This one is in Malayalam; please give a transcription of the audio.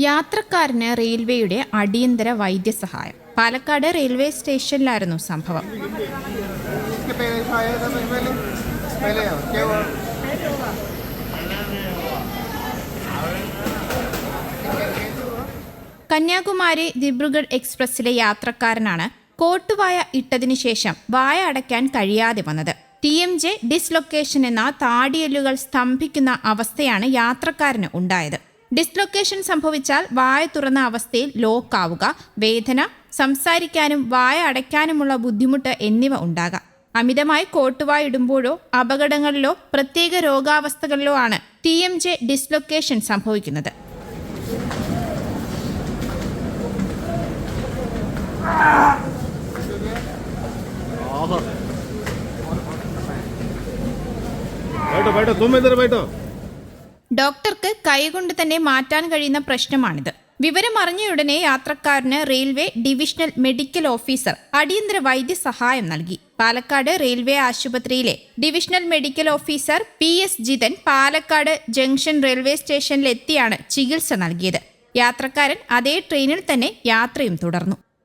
യാത്രക്കാരന് റെയിൽവേയുടെ അടിയന്തര വൈദ്യസഹായം. പാലക്കാട് റെയിൽവേ സ്റ്റേഷനിലായിരുന്നു സംഭവം. കന്യാകുമാരി ദിബ്രുഗഡ് എക്സ്പ്രസിലെ യാത്രക്കാരനാണ് കോട്ടുവായ ഇട്ടതിനു ശേഷം വായ അടയ്ക്കാൻ കഴിയാതെ വന്നത്. ടി എം ജെ ഡിസ്ലൊക്കേഷൻ എന്ന താടിയല്ലുകൾ സ്തംഭിക്കുന്ന അവസ്ഥയാണ് യാത്രക്കാരന് ഉണ്ടായത്. ഡിസ്ലൊക്കേഷൻ സംഭവിച്ചാൽ വായ തുറന്ന അവസ്ഥയിൽ ലോക്കാവുക വേദന സംസാരിക്കാനും വായ അടയ്ക്കാനുമുള്ള ബുദ്ധിമുട്ട് എന്നിവ ഉണ്ടാകാം അമിതമായി കോട്ടുവായ ഇടുമ്പോഴോ അപകടങ്ങളിലോ പ്രത്യേക രോഗാവസ്ഥകളിലോ ആണ് ടി എം ജെ ഡിസ്ലൊക്കേഷൻ സംഭവിക്കുന്നത് बैठो बैठो तुम इधर बैठो ഡോക്ടർക്ക് കൈകൊണ്ട് തന്നെ മാറ്റാൻ കഴിയുന്ന പ്രശ്നമാണിത്. വിവരം അറിഞ്ഞയുടനെ യാത്രക്കാരന് റെയിൽവേ ഡിവിഷണൽ മെഡിക്കൽ ഓഫീസർ അടിയന്തര വൈദ്യസഹായം നൽകി. പാലക്കാട് റെയിൽവേ ആശുപത്രിയിലെ divisional medical officer P S Jithan Palakkad junction railway സ്റ്റേഷനിലെത്തിയാണ് ചികിത്സ നൽകിയത്. യാത്രക്കാരൻ അതേ ട്രെയിനിൽ തന്നെ യാത്രയും തുടർന്നു.